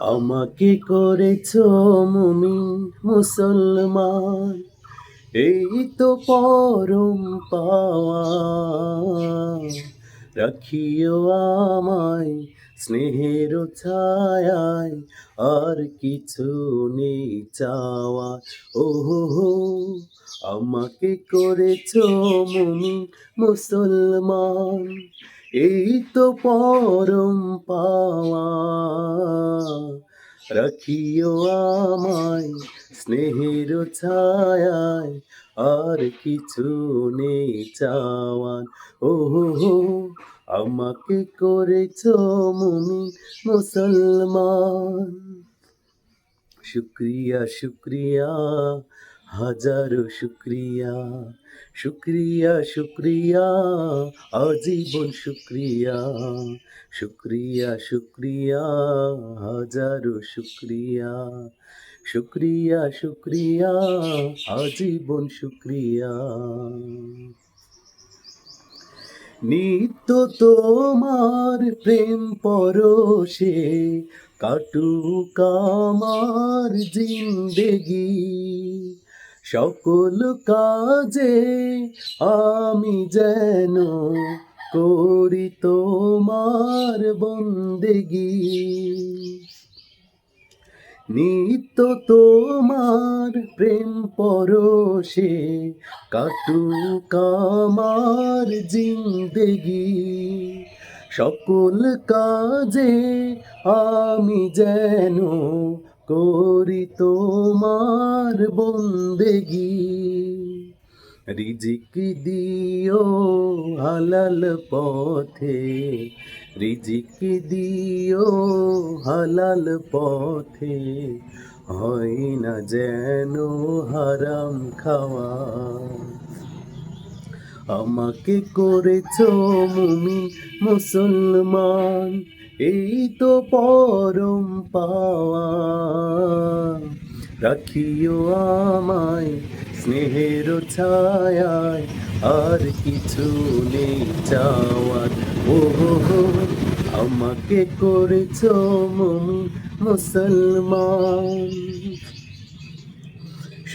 আমাকে করেছ মুমিন মুসলমান? এই তো পরম পাওয়া। রাখিও আমায় স্নেহের ছায়ায়, আর কিছু নেই চাওয়া। ও আমাকে করেছ মুমিন মুসলমান। এই তো পরম পাওয়া। রাখিও আমায় স্নেহের ছায়ায়, আর কিছু নেই চাওয়ান ও আমাকে করেছ মুমিন মুসলমান। শুক্রিয়া শুক্রিয়া হাজারো শুক্রিয়া শুক্রিয়া শুক্রিয়া, আজীবন শুক্রিয়া শুক্রিয়া শুক্রিয়া, হাজারো শুক্রিয়া শুক্রিয়া শুক্রিয়া, আজীবন শুক্রিয়া। নিত্য তোমার প্রেম পরশে কাটুক আমার জিন্দেগি। সকল কাজে আমি যেন করি তোমার বন্দেগি। নিত্য তোমার প্রেম পরশে কাটুক আমার জিন্দেগি। সকল কাজে আমি যেন করি তোমার বন্দেগি। রিজিক দিও হালাল পথে, রিজিক দিও হালাল পথে। হয় না যেন হারাম খাওয়া। আমাকে করেছ মুমিন মুসলমান, এই তো পরম পাওয়া। রাখিও আমায় স্নেহের ছায়ায়, আর কিছু নেই চাওয়ার। ও আমাকে করেছ মুমিন মুসলমান।